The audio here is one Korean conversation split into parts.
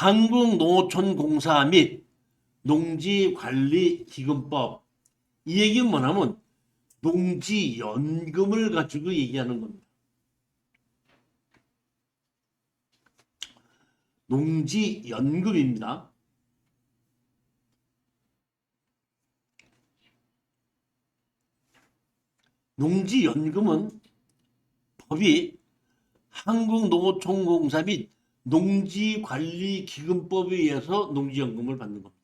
한국농어촌공사 및 농지관리기금법 이 얘기는 뭐냐면 농지연금을 가지고 얘기하는 겁니다. 농지연금입니다. 농지연금은 법이 한국농어촌공사 및 농지관리기금법에 의해서 농지연금을 받는 겁니다.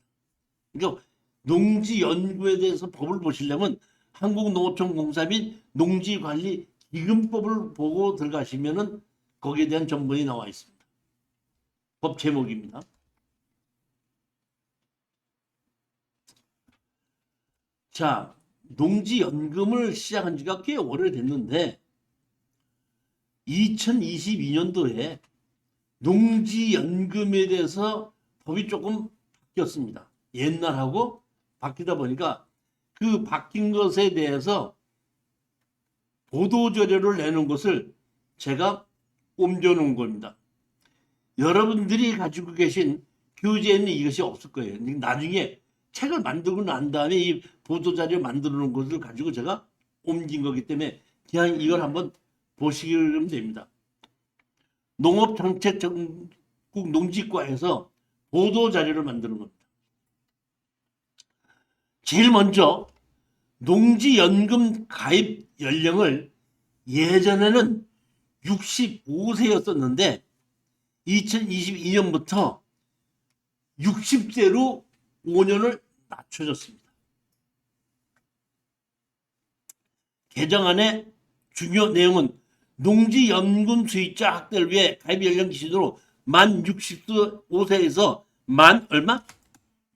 그러니까 농지연금에 대해서 법을 보시려면 한국농어촌공사 및 농지관리기금법을 보고 들어가시면은 거기에 대한 정보이 나와 있습니다. 법 제목입니다. 자, 농지연금을 시작한 지가 꽤 오래됐는데 2022년도에 농지연금에 대해서 법이 조금 바뀌었습니다. 옛날하고 바뀌다 보니까 그 바뀐 것에 대해서 보도자료를 내는 것을 제가 옮겨놓은 겁니다. 여러분들이 가지고 계신 교재에는 이것이 없을 거예요. 나중에 책을 만들고 난 다음에 이 보도자료 만들어 놓은 것을 가지고 제가 옮긴 거기 때문에 그냥 이걸 한번 보시면 됩니다. 농업정책전국 농지과에서 보도자료를 만드는 겁니다. 제일 먼저 농지연금 가입 연령을 예전에는 65세였었는데 2022년부터 60세로 5년을 낮춰졌습니다. 개정안의 중요 내용은 농지 연금 수익자 확대를 위해 가입 연령 기준으로 만 65세에서 만 얼마?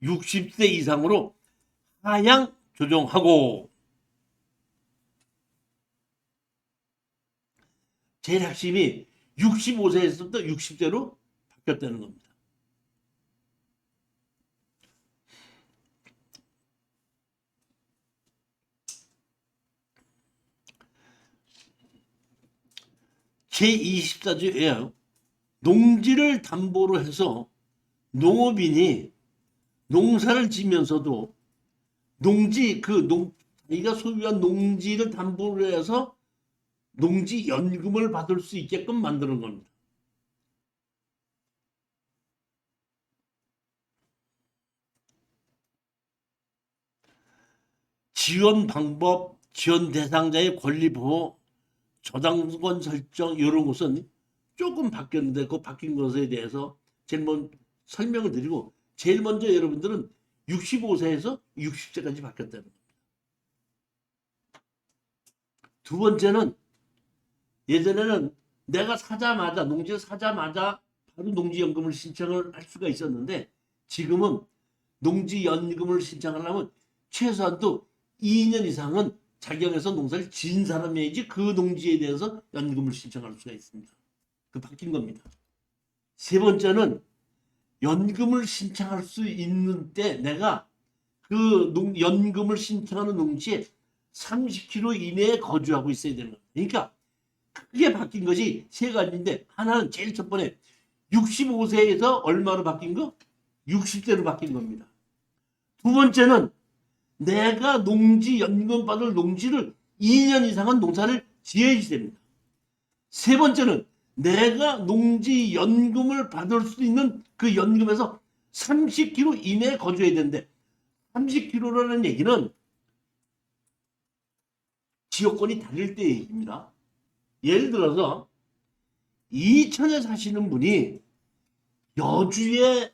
60세 이상으로 하향 조정하고 제일 핵심이 65세에서부터 60세로 바뀌었다는 겁니다. 제24조에 농지를 담보로 해서 농업인이 농사를 지면서도 농지 그 농, 자기가 소유한 농지를 담보로 해서 농지 연금을 받을 수 있게끔 만드는 겁니다. 지원 방법, 지원 대상자의 권리 보호, 저당권 설정 이런 것은 조금 바뀌었는데 그 바뀐 것에 대해서 제일 먼저 설명을 드리고 제일 먼저 여러분들은 65세에서 60세까지 바뀌었다는 겁니다. 두 번째는 예전에는 내가 사자마자 농지를 사자마자 바로 농지연금을 신청을 할 수가 있었는데 지금은 농지연금을 신청하려면 최소한도 2년 이상은 자격에서 농사를 지은 사람이야지 그 농지에 대해서 연금을 신청할 수가 있습니다. 그 바뀐 겁니다. 세 번째는 연금을 신청할 수 있는 때 내가 그 농, 연금을 신청하는 농지에 30km 이내에 거주하고 있어야 되는 겁니다. 그러니까 크게 바뀐 것이 세 가지인데 하나는 제일 첫 번째 65세에서 얼마로 바뀐 거? 60세로 바뀐 겁니다. 두 번째는 내가 농지 연금 받을 농지를 2년 이상은 농사를 지어야 됩니다. 세 번째는 내가 농지 연금을 받을 수 있는 그 연금에서 30km 이내에 거주해야 되는데 30km라는 얘기는 지역권이 달릴 때 얘기입니다. 예를 들어서 이천에 사시는 분이 여주에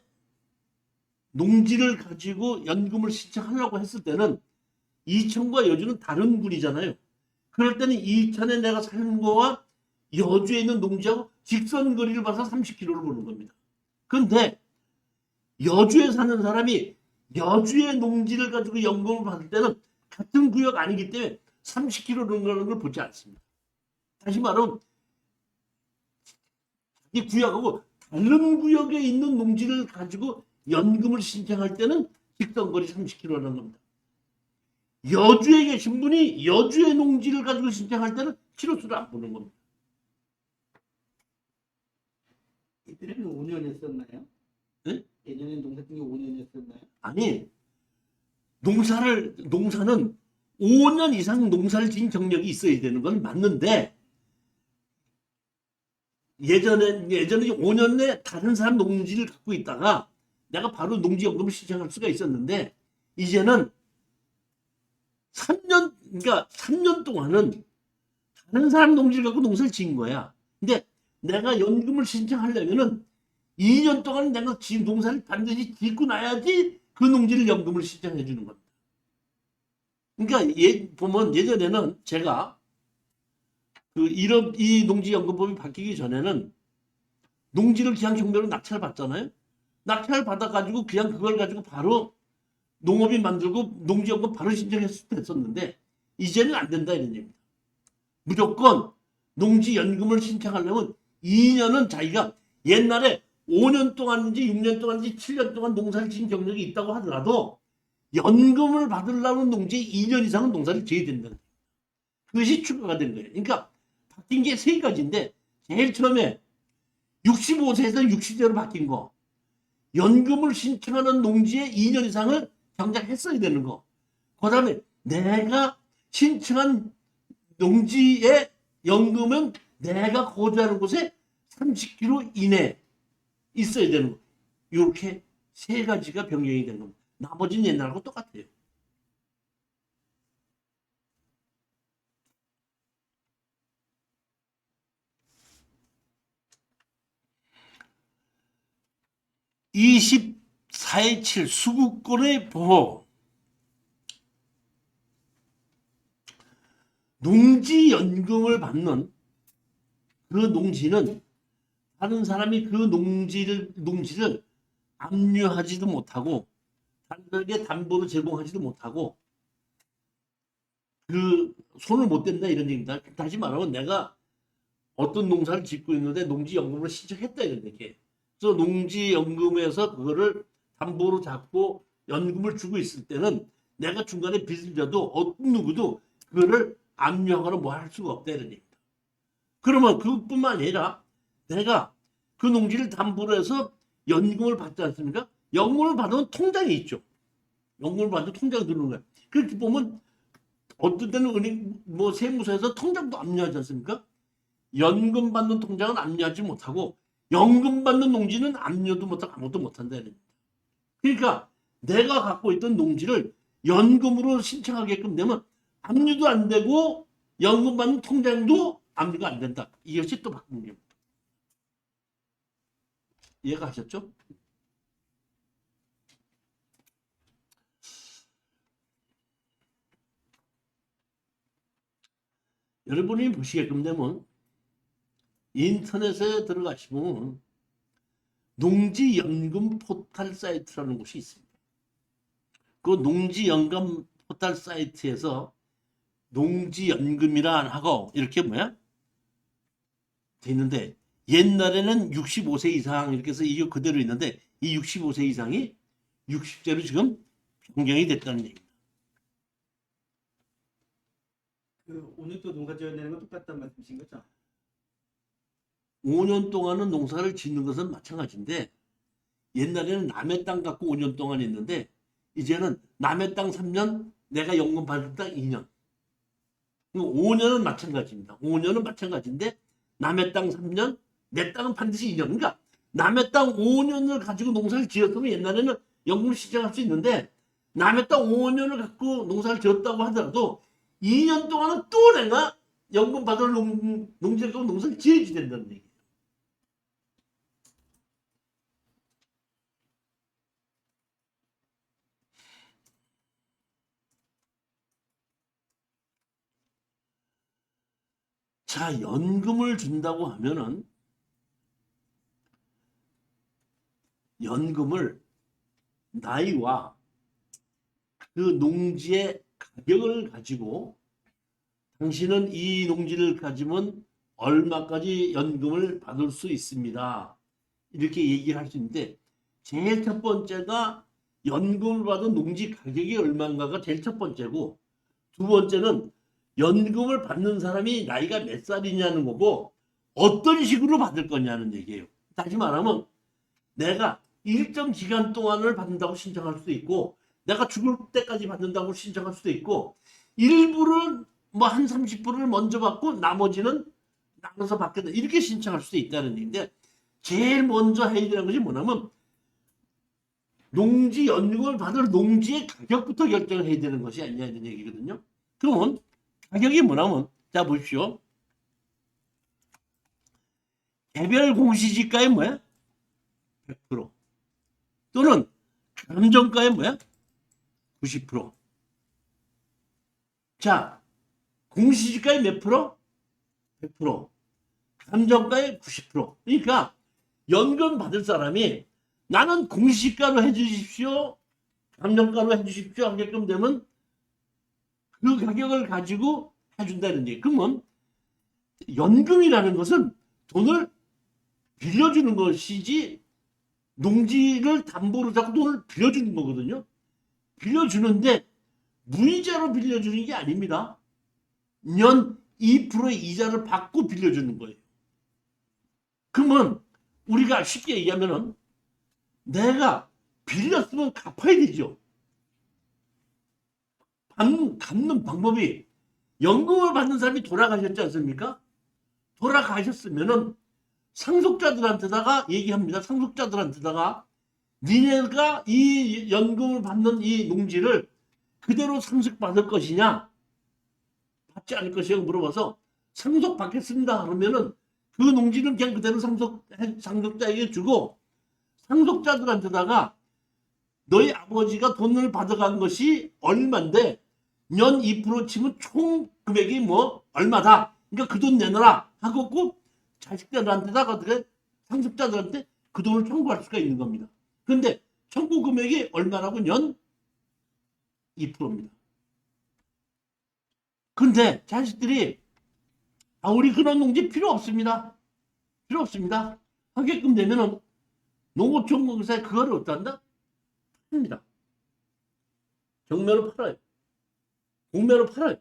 농지를 가지고 연금을 신청하려고 했을 때는 이천과 여주는 다른 군이잖아요. 그럴 때는 이천에 내가 사는 거와 여주에 있는 농지하고 직선 거리를 봐서 30km를 보는 겁니다. 근데 여주에 사는 사람이 여주의 농지를 가지고 연금을 받을 때는 같은 구역 아니기 때문에 30km라는 걸 보지 않습니다. 다시 말하면 이 구역하고 다른 구역에 있는 농지를 가지고 연금을 신청할 때는 직선거리 30km라는 겁니다. 여주에 계신 분이 여주의 농지를 가지고 신청할 때는 키로수를 안 보는 겁니다. 이들은 5년 했었나요? 예전에 농사 뛴게 5년이었었나요? 아니 농사를 농사는 5년 이상 농사를 지은 경력이 있어야 되는 건 맞는데 예전에 예전에 5년 내 다른 사람 농지를 갖고 있다가 내가 바로 농지연금을 신청할 수가 있었는데 이제는 3년 그러니까 3년 동안은 다른 사람 농지를 갖고 농사를 지은 거야. 근데 내가 연금을 신청하려면은 2년 동안 내가 지금 농사를 반드시 짓고 나야지 그 농지를 연금을 신청해 주는 겁니다. 그러니까 예, 보면 예전에는 제가 그 이런 이 농지연금법이 바뀌기 전에는 농지를 그냥 경매로 낙찰 받잖아요. 낙찰 받아가지고 그냥 그걸 가지고 바로 농업인 만들고 농지연금 바로 신청했을 때 했었는데 이제는 안 된다 이런 얘기입니다. 무조건 농지연금을 신청하려면 2년은 자기가 옛날에 5년 동안인지 6년 동안인지 7년 동안 농사를 지은 경력이 있다고 하더라도 연금을 받으려면 농지 2년 이상은 농사를 지어야 된다. 그것이 추가가 된 거예요. 그러니까 바뀐 게 세 가지인데 제일 처음에 65세에서 60세로 바뀐 거. 연금을 신청하는 농지에 2년 이상을 경작했어야 되는 거. 그 다음에 내가 신청한 농지의 연금은 내가 거주하는 곳에 30km 이내 있어야 되는 거. 이렇게 세 가지가 변경이 되는 겁니다. 나머지는 옛날하고 똑같아요. (24.7) 수국권의 보호 농지연금을 받는 그 농지는 다른 사람이 그 농지를 농지를 압류하지도 못하고 다른에게 담보를 제공하지도 못하고 그 손을 못 댄다 이런 얘기입니다. 다시 말하면 내가 어떤 농사를 짓고 있는데 농지연금을 신청했다 이런 얘기예요. 그래서 농지연금에서 그거를 담보로 잡고 연금을 주고 있을 때는 내가 중간에 빚을 져도 어떤 누구도 그거를 압류하거나 뭐 할 수가 없다 이런 얘기입니다. 그러면 그것뿐만 아니라 내가 그 농지를 담보로 해서 연금을 받지 않습니까? 연금을 받으면 통장이 있죠. 연금을 받으면 통장이 들어오는 거예요. 그렇게 보면 어떤 때는 은행 뭐 세무서에서 통장도 압류하지 않습니까? 연금 받는 통장은 압류하지 못하고 연금 받는 농지는 압류도 못하고 아무것도 못한다는. 그러니까 내가 갖고 있던 농지를 연금으로 신청하게끔 되면 압류도 안 되고 연금 받는 통장도 압류가 안 된다. 이것이 또 바꾼 겁니다. 이해가 하셨죠? 여러분이 보시게끔 되면 인터넷에 들어가시면 농지연금 포털 사이트라는 곳이 있습니다. 그 농지연금 포털 사이트에서 농지연금이라 하고 이렇게 뭐야? 돼 있는데 옛날에는 65세 이상 이렇게 해서 이게 그대로 있는데 이 65세 이상이 60세로 지금 변경이 됐다는 얘기입니다. 그 오늘 또 농사 지어야 되는 건 똑같다는 말씀이신 거죠? 5년 동안은 농사를 짓는 것은 마찬가지인데 옛날에는 남의 땅 갖고 5년 동안 했는데 이제는 남의 땅 3년 내가 연금 받을 땅 2년 5년은 마찬가지입니다. 5년은 마찬가지인데 남의 땅 3년 내 땅은 반드시 2년 그러니까 남의 땅 5년을 가지고 농사를 지었으면 옛날에는 연금을 시작할 수 있는데 남의 땅 5년을 갖고 농사를 지었다고 하더라도 2년 동안은 또 내가 연금 받을 농, 농지를 농사를 지어야지 된다는 얘기. 자, 연금을 준다고 하면은 연금을 나이와 그 농지의 가격을 가지고 당신은 이 농지를 가지면 얼마까지 연금을 받을 수 있습니다. 이렇게 얘기를 할 수 있는데 제일 첫 번째가 연금을 받은 농지 가격이 얼마인가가 제일 첫 번째고 두 번째는 연금을 받는 사람이 나이가 몇 살이냐는 거고 어떤 식으로 받을 거냐는 얘기예요. 다시 말하면 내가 일정 기간 동안을 받는다고 신청할 수도 있고 내가 죽을 때까지 받는다고 신청할 수도 있고 일부를 뭐 한 30%를 먼저 받고 나머지는 나눠서 받겠다 이렇게 신청할 수도 있다는 얘기인데 제일 먼저 해야 되는 것이 뭐냐면 농지 연금을 받을 농지의 가격부터 결정을 해야 되는 것이 아니냐 이런 얘기거든요. 그러면 가격이 뭐냐면 자 보십시오. 개별 공시지가의 뭐야? 100% 또는 감정가의 뭐야? 90%. 자, 공시지가의 몇 프로? 100%. 감정가의 90%. 그러니까 연금 받을 사람이 나는 공시가로 해주십시오. 감정가로 해주십시오. 하게끔 되면 그 가격을 가지고 해준다는 얘기. 그러면 연금이라는 것은 돈을 빌려주는 것이지 농지를 담보로 잡고 돈을 빌려주는 거거든요. 빌려주는데 무이자로 빌려주는 게 아닙니다. 년 2%의 이자를 받고 빌려주는 거예요. 그러면 우리가 쉽게 얘기하면은 내가 빌렸으면 갚아야 되죠. 갚는, 갚는 방법이 연금을 받는 사람이 돌아가셨지 않습니까? 돌아가셨으면은 상속자들한테다가 얘기합니다. 상속자들한테다가 니네가 이 연금을 받는 이 농지를 그대로 상속받을 것이냐 받지 않을 것이냐 물어봐서 상속받겠습니다 그러면은 그 농지는 그냥 그대로 상속 상속자에게 주고 상속자들한테다가 너희 아버지가 돈을 받아간 것이 얼마인데 년2% 치면 총 금액이 뭐 얼마다 그러니까 그 돈 내놔라 하고 꼭 자식들한테다가 어떻게 상속자들한테 그 돈을 청구할 수가 있는 겁니다. 근데 청구 금액이 얼마라고 년 2%입니다. 근데 자식들이 아 우리 그런 농지 필요 없습니다. 필요 없습니다. 하게끔 되면은 농어촌 공사에 그거를 어떤다? 팝니다. 경매로 팔아요. 공매로 팔아요.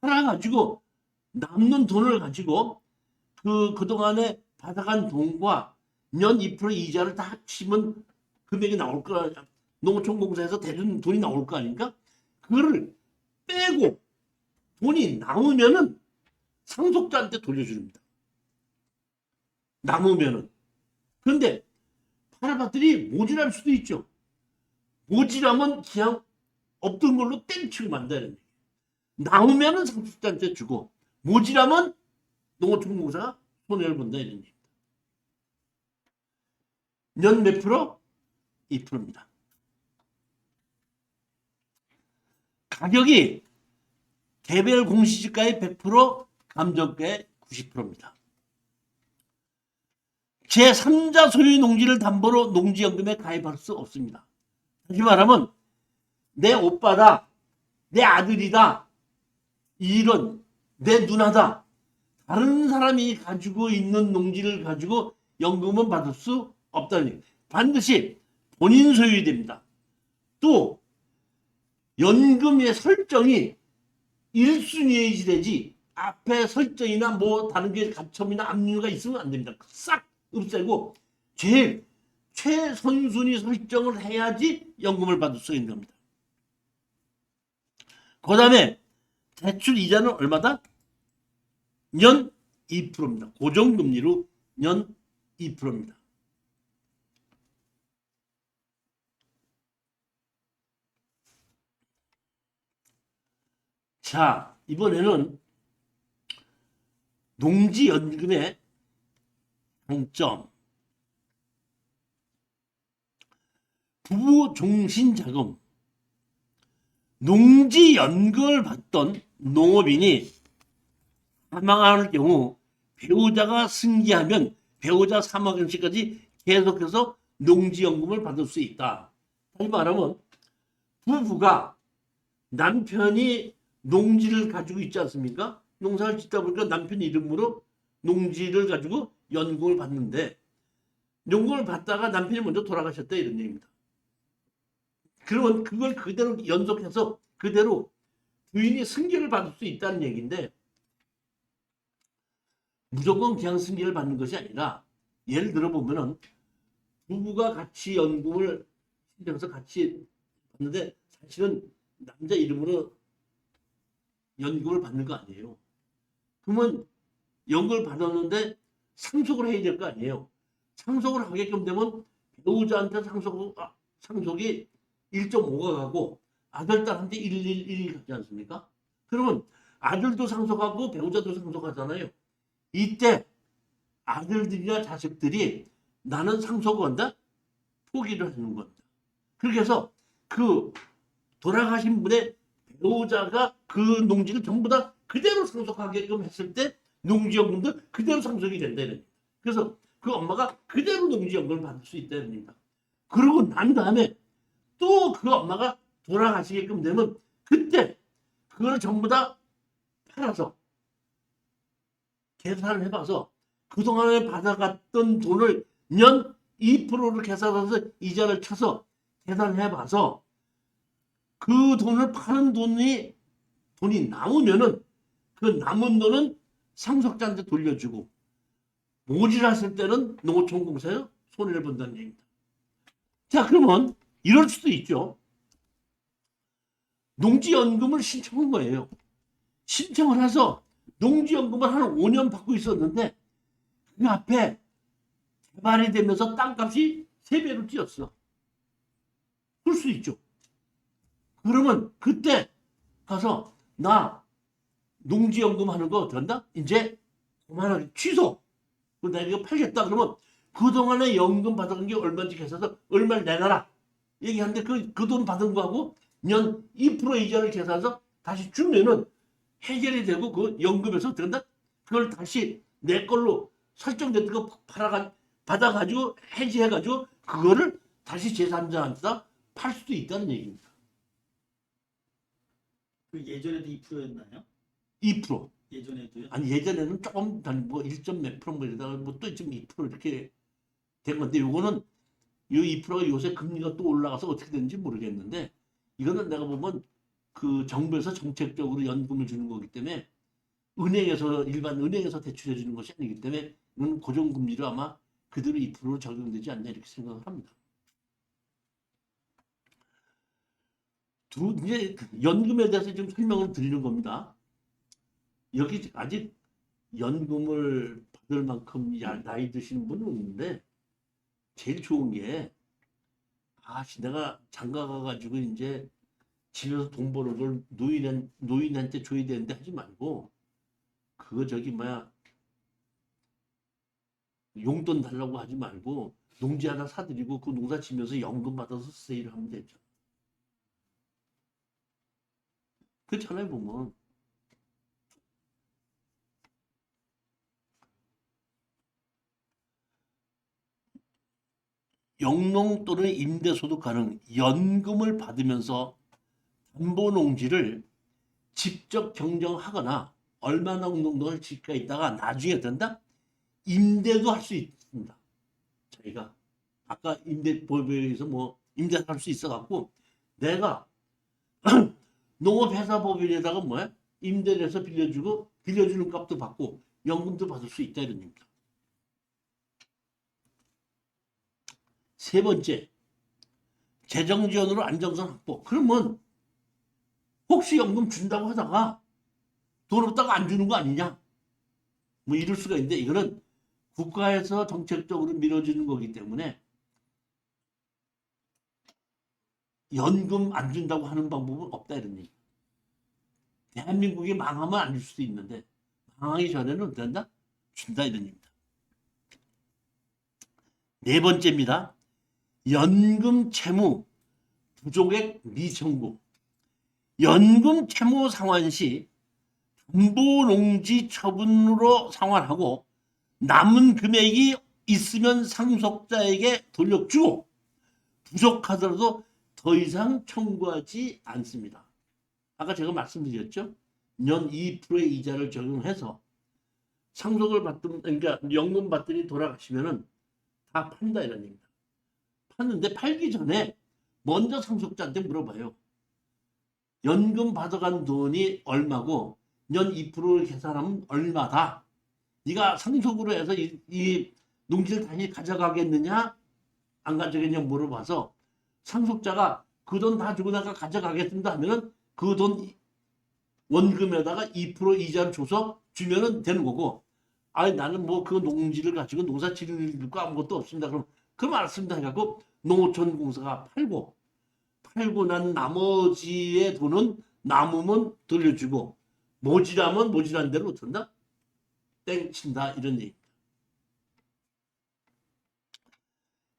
팔아가지고 남는 돈을 가지고 그 그동안에 받아간 돈과 년 2% 이자를 다 합치면 금액이 나올 거 아니야. 농어촌공사에서 대준 돈이 나올 거 아닙니까? 그거를 빼고 돈이 남으면은 상속자한테 돌려줍니다. 남으면은. 그런데 팔아봤더니 모질할 수도 있죠. 모질하면 그냥 없던 걸로 땡치고 만다는 얘기예요. 남으면은 상속자한테 주고 모질하면 농어촌공사가 손해를 본다 이런 얘기입니다. 년몇 프로? 2%입니다. 가격이 개별 공시지가의 100%, 감정가의 90%입니다. 제3자 소유 농지를 담보로 농지연금에 가입할 수 없습니다. 다시 말하면 내 오빠다, 내 아들이다, 이런 내 누나다, 다른 사람이 가지고 있는 농지를 가지고 연금은 받을 수 없다는 얘기. 반드시 본인 소유이 됩니다. 또 연금의 설정이 1순위에 되지 앞에 설정이나 뭐 다른 게 가첨이나 압류가 있으면 안 됩니다. 싹 없애고 제일 최선순위 설정을 해야지 연금을 받을 수 있는 겁니다. 그 다음에 대출 이자는 얼마다? 년 2%입니다. 고정금리로 년 2%입니다. 자, 이번에는 농지연금의 장점. 부부 종신자금. 농지 연금을 받던 농업인이 사망할 경우 배우자가 승계하면 배우자 사망 시까지 계속해서 농지연금을 받을 수 있다. 다시 말하면 부부가 남편이 농지를 가지고 있지 않습니까? 농사를 짓다 보니까 남편 이름으로 농지를 가지고 연금을 받는데 연금을 받다가 남편이 먼저 돌아가셨다 이런 얘기입니다. 그러면 그걸 그대로 연속해서 그대로 부인이 승계를 받을 수 있다는 얘기인데 무조건 그냥 승계를 받는 것이 아니라 예를 들어 보면은 부부가 같이 연금을 신청해서 같이 받는데 사실은 남자 이름으로 연금을 받는 거 아니에요. 그러면 연금을 받았는데 상속을 해야 될 거 아니에요. 상속을 하게끔 되면 배우자한테 상속, 아, 상속이 1.5가 가고 아들, 딸한테 111이 가지 않습니까? 그러면 아들도 상속하고 배우자도 상속하잖아요. 이때 아들들이나 자식들이 나는 상속을 한다? 포기를 하는 겁니다. 그렇게 해서 그 돌아가신 분의 배우자가 그 농지를 전부 다 그대로 상속하게끔 했을 때 농지연금도 그대로 상속이 된다는 거예요. 그래서 그 엄마가 그대로 농지연금을 받을 수 있다는 겁니다. 그러고 난 다음에 또 그 엄마가 돌아가시게끔 되면 그때 그걸 전부 다 팔아서 계산을 해봐서 그동안에 받아갔던 돈을 년 2%를 계산해서 이자를 쳐서 계산을 해봐서 그 돈을 파는 돈이 돈이 남으면은 그 남은 돈은 상속자한테 돌려주고 모질았을 때는 농어촌 공사에 손해를 본다는 얘기입니다. 자 그러면 이럴 수도 있죠. 농지연금을 신청한 거예요. 신청을 해서 농지연금을 한 5년 받고 있었는데 그 앞에 개발이 되면서 땅값이 3배로 뛰었어. 그럴 수 있죠. 그러면 그때 가서 나 농지연금 하는 거 된다? 이제 그만하게 취소. 내가 이거 팔겠다. 그러면 그동안에 연금 받은 게 얼마인지 계산해서 얼마를 내놔라. 얘기하는데 그, 그 돈 받은 거하고 년 2% 이자를 계산해서 다시 주면은 해결이 되고 그 연금에서 된다? 그걸 다시 내 걸로 설정된 거 팔아가, 받아가지고 해지해가지고 그거를 다시 제3자한테 팔 수도 있다는 얘기입니다. 그 예전에도 2%였나요? 2%. 예전에도요? 아니 예전에는 조금 단뭐 1점 몇 프로 뭐 이러다가 뭐 또 지금 2% 이렇게 된 건데 요거는 요 2%가 요새 금리가 또 올라가서 어떻게 되는지 모르겠는데 이거는 내가 보면 그 정부에서 정책적으로 연금을 주는 거기 때문에 은행에서 일반 은행에서 대출해 주는 것이 아니기 때문에 이건 고정금리로 아마 그대로 2%로 적용되지 않나 이렇게 생각을 합니다. 두 이제 연금에 대해서 좀 설명을 드리는 겁니다. 여기 아직 연금을 받을 만큼 야- 나이 드신 분은 없는데 제일 좋은 게 아씨 내가 장가 가가지고 이제 집에서 돈 버는 걸 노인 노인한테 줘야 되는데 하지 말고 그거 저기 뭐야 용돈 달라고 하지 말고 농지 하나 사드리고 그 농사 지면서 연금 받아서 세일을 하면 되죠. 그렇잖아요 보면. 영농 또는 임대소득 가능 연금을 받으면서 담보농지를 직접 경정하거나 얼마나 농동을 지가 있다가 나중에 된다 임대도 할 수 있습니다. 저희가 아까 임대법에 의해서 뭐 임대할 수 있어 갖고 내가 농업회사법인에다가 뭐야 임대를 해서 빌려주고 빌려주는 값도 받고 연금도 받을 수 있다 이런 얘기입니다. 세 번째, 재정 지원으로 안정성 확보. 그러면 혹시 연금 준다고 하다가 돈 없다가 안 주는 거 아니냐? 뭐 이럴 수가 있는데 이거는 국가에서 정책적으로 밀어주는 거기 때문에 연금 안 준다고 하는 방법은 없다 이런 얘기. 대한민국이 망하면 안 줄 수도 있는데 망하기 전에는 된다? 준다 이런 얘기입니다. 네 번째입니다. 연금 채무 부족액 미청구 연금 채무 상환 시 담보농지 처분으로 상환하고 남은 금액이 있으면 상속자에게 돌려주고 부족하더라도 더 이상 청구하지 않습니다. 아까 제가 말씀드렸죠? 년 2%의 이자를 적용해서 상속을 받든 그러니까 연금 받더니 돌아가시면은 다 판다 이런 얘기입니다. 팠는데 팔기 전에 먼저 상속자한테 물어봐요. 연금 받아간 돈이 얼마고 년 2%를 계산하면 얼마다. 네가 상속으로 해서 이, 이 농지를 다시 가져가겠느냐? 안 가져겠냐 물어봐서 상속자가 그 돈 다 주고 내가 가져가겠습니다 하면은 그 돈 원금에다가 2% 이자를 줘서 주면은 되는 거고 아니 나는 뭐 그 농지를 가지고 농사 지을 거 아무것도 없습니다. 그럼 그럼 알았습니다 해갖고 농어촌 공사가 팔고 팔고 난 나머지의 돈은 남으면 돌려주고 모지라면 모지란 대로 어쩐다? 땡친다 이런 얘기.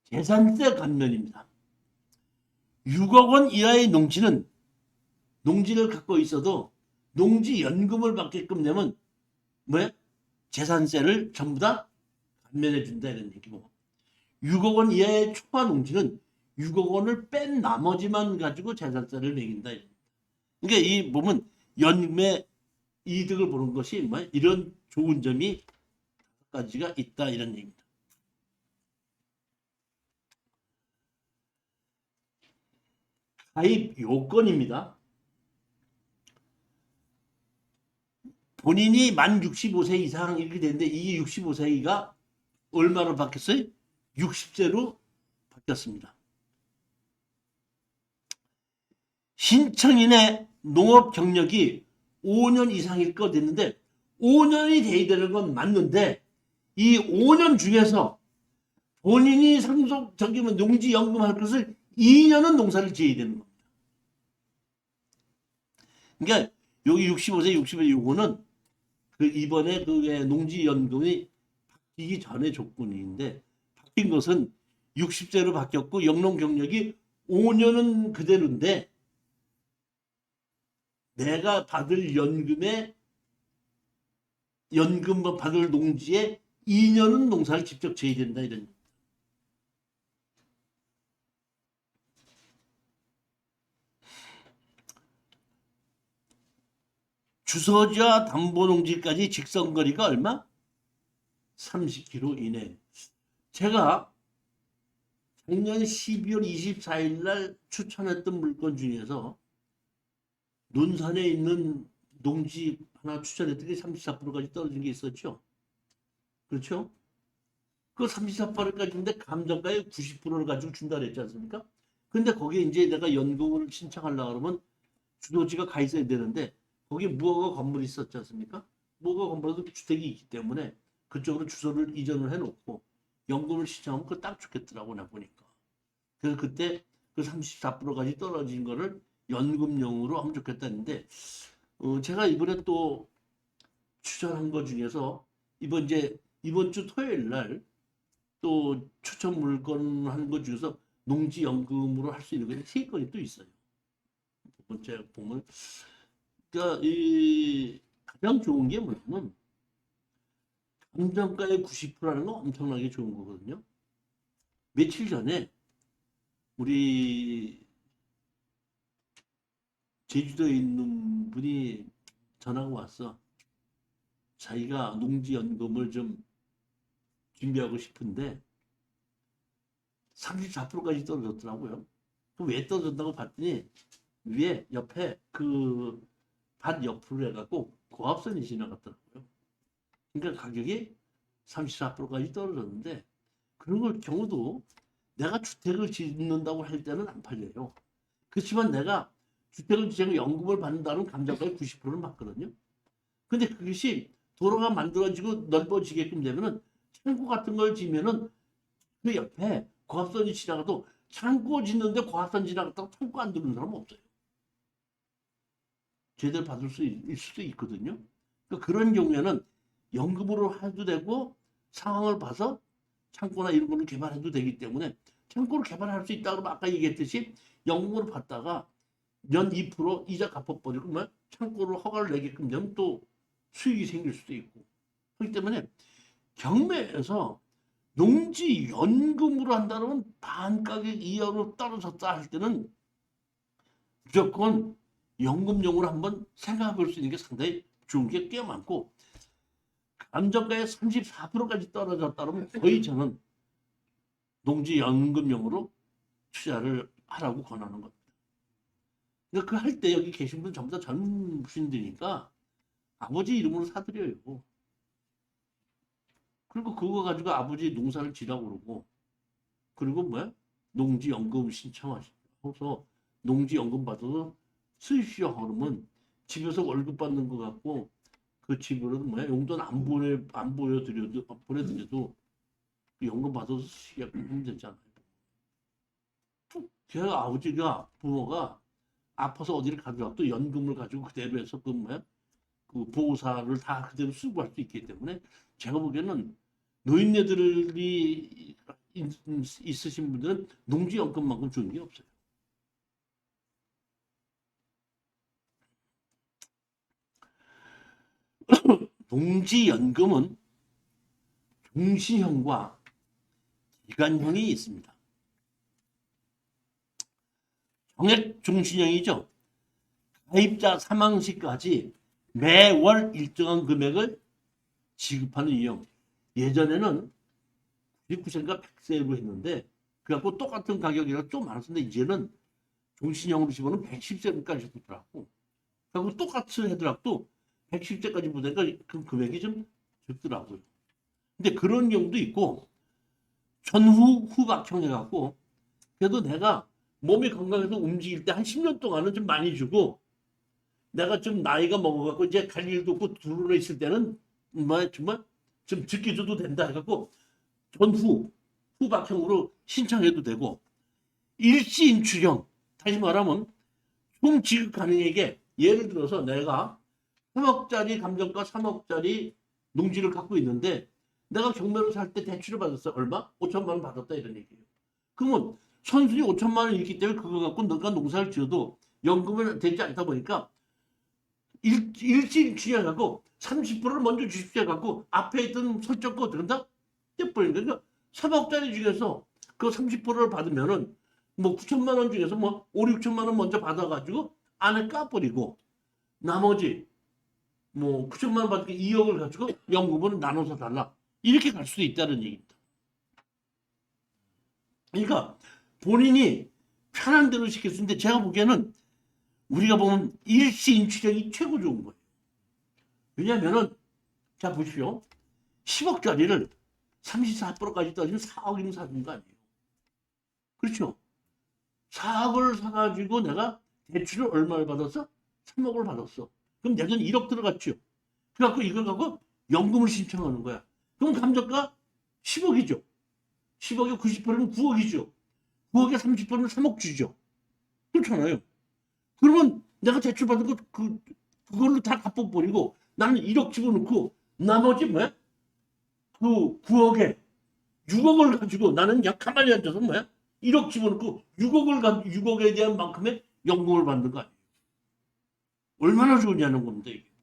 재산세 감면입니다. 6억 원 이하의 농지는 농지를 갖고 있어도 농지 연금을 받게끔 되면 뭐야? 재산세를 전부 다 감면해 준다 이런 얘기고 6억 원 이하의 초과 농지는 6억 원을 뺀 나머지만 가지고 재산세를 매긴다. 그러니까 이 보면 연금의 이득을 보는 것이 뭐 이런 좋은 점이 다섯 가지가 있다 이런 얘기입니다. 가입 요건입니다. 본인이 만 65세 이상 이렇게 되는데 이 65세가 얼마로 바뀌었어요? 60세로 바뀌었습니다. 신청인의 농업 경력이 5년 이상일 거 됐는데 5년이 돼야 되는 건 맞는데 이 5년 중에서 본인이 상속 저기면 농지 연금할 것을 2년은 농사를 지어야 되는 겁니다. 그러니까 여기 65세, 60세 요거는 그 이번에 그 농지 연금이 바뀌기 전의 조건인데 바뀐 것은 60세로 바뀌었고 영농 경력이 5년은 그대로인데 내가 받을 연금에 연금 받을 농지에 2년은 농사를 직접 지어야 된다 이런 주소지와 담보농지까지 직선거리가 얼마? 30km 이내. 제가 작년 12월 24일 날 추천했던 물건 중에서 논산에 있는 농지 하나 추천했던 게 34%까지 떨어진 게 있었죠. 그렇죠? 그 34%까지인데 감정가의 90%를 가지고 준다 그랬지 않습니까? 근데 거기에 이제 내가 연금을 신청하려고 그러면 주소지가 가 있어야 되는데 거기 무허가 건물이 있었지 않습니까? 무허가 건물도 주택이 있기 때문에 그쪽으로 주소를 이전을 해놓고 연금을 신청하면 그거 딱 좋겠더라고 나 보니까. 그래서 그때 그 34%까지 떨어진 거를 연금용으로 하면 좋겠다는데 어, 제가 이번에 또 추천한 것 중에서 이번 이제 이번 주 토요일 날 또 추천 물건 하는 것 중에서 농지 연금으로 할 수 있는 게세 건이 또 있어요. 두 번째 보면 그러니까 이 가장 좋은 게 뭐냐면 감정가의 90%라는 건 엄청나게 좋은 거거든요. 며칠 전에 우리 제주도에 있는 분이 전화가 왔어. 자기가 농지연금을 좀 준비하고 싶은데 34%까지 떨어졌더라고요. 그왜 떨어졌다고 봤더니 위에 옆에 그 밭 옆으로 해갖고 고압선이 지나갔더라고요. 그러니까 가격이 34%까지 떨어졌는데 그런 걸 경우도 내가 주택을 짓는다고 할 때는 안 팔려요. 그렇지만 내가 주택을 짓고 연금을 받는다는 감정가의 90%를 받거든요. 근데 그것이 도로가 만들어지고 넓어지게끔 되면은 창고 같은 걸 지면은 그 옆에 고압선이 지나가도 창고 짓는데 고압선 지나갔다고 창고 안 들는 사람 없어요. 제대로 받을 수 있, 을 수도 있거든요. 그러니까 그런 경우에는 연금으로 해도 되고 상황을 봐서 창고나 이런 거를 개발해도 되기 때문에 창고를 개발할 수 있다 그러면 아까 얘기했듯이 연금으로 받다가 연 2% 이자 갚아버리고 뭐 창고를 허가를 내게끔 되면 또 수익이 생길 수도 있고. 그렇기 때문에 경매에서 농지 연금으로 한다면 반가격 이하로 떨어졌다 할 때는 무조건 연금용으로 한번 생각해 볼 수 있는 게 상당히 좋은 게 꽤 많고 감정가의 34%까지 떨어졌다 그러면 거의 저는 농지 연금용으로 투자를 하라고 권하는 겁니다. 그러니까 그할 때 여기 계신 분 전부 다 젊으신들이니까 아버지 이름으로 사드려요. 그리고 그거 가지고 아버지 농사를 지라고 그러고 그리고 뭐야? 농지 연금 신청하셔서 농지 연금 받아서 쓰십시오 그러면 집에서 월급 받는 것 같고 그 집으로 뭐야 용돈 안 보내 안 보여드려도 안 보내드려도 그 연금 받아서 쓰시게끔 하면 되잖아요. 제 아버지가 부모가 아파서 어디를 가더라도 연금을 가지고 그대로 해서 그 뭐야 그 보호사를 다 그대로 쓰고 할 수 있기 때문에 제가 보기에는 노인네들이 있- 있으신 분들은 농지연금만큼 좋은 게 없어요. 농지연금은 종신형과 기간형이 있습니다. 정액 종신형이죠. 가입자 사망 시까지 매월 일정한 금액을 지급하는 유형. 예전에는 99세인가 100세로 했는데 그래갖고 똑같은 가격이라 좀 많았는데 이제는 종신형으로 집어는 110세까지 붙더라고. 그리고 똑같이 하더라도 110세까지 보니까 그 금액이 좀 적더라고요. 근데 그런 경우도 있고 전후 후박형 해갖고 그래도 내가 몸이 건강해서 움직일 때 한 10년 동안은 좀 많이 주고 내가 좀 나이가 먹어갖고 이제 갈 일도 없고 둘러 있을 때는 정말 정말 좀 적게 줘도 된다 해갖고 전후 후박형으로 신청해도 되고 일시인출형 다시 말하면 총 지급 가능에게 예를 들어서 내가 3억짜리 감정가 3억짜리 농지를 갖고 있는데 내가 경매로 살 때 대출을 받았어 얼마? 5천만 원 받았다 이런 얘기예요. 그러면 선순위 5천만 원 있기 때문에 그거 갖고 너가 농사를 지어도 연금은 되지 않다 보니까 일, 일시인출형하고 30%를 먼저 주십시오 해갖고 앞에 있던 설정 거 들은다? 떼버리는 거죠. 그러니까 3억짜리 중에서 그 30%를 받으면은 뭐 9천만 원 중에서 뭐 5, 6천만 원 먼저 받아가지고 안에 까버리고 나머지 뭐 9천만 원 받고 2억을 가지고 연금을 나눠서 달라. 이렇게 갈 수도 있다는 얘기입니다. 그러니까 본인이 편한 대로 시킬 수 있는데 제가 보기에는 우리가 보면 일시인출형이 최고 좋은 거예요. 왜냐면은 자 보십시오. 10억짜리를 34%까지 따지면 4억이면 사준 거 아니에요. 그렇죠? 4억을 사가지고 내가 대출을 얼마를 받았어? 3억을 받았어. 그럼 내년 1억 들어갔죠. 그래갖고 이걸 갖고 연금을 신청하는 거야. 그럼 감정가 10억이죠. 10억에 90%는 9억이죠. 9억에 30%는 3억 주죠. 그렇잖아요. 그러면 내가 대출 받은 거 그, 그걸로 다 갚아버리고 나는 1억 집어넣고 나머지 뭐야? 그 9억에 6억을 가지고 나는 그냥 가만히 앉아서 뭐야? 1억 집어넣고 6억을 가 6억에 대한 만큼의 연금을 받는 거 아니에요. 얼마나 좋으냐는 건데 이게.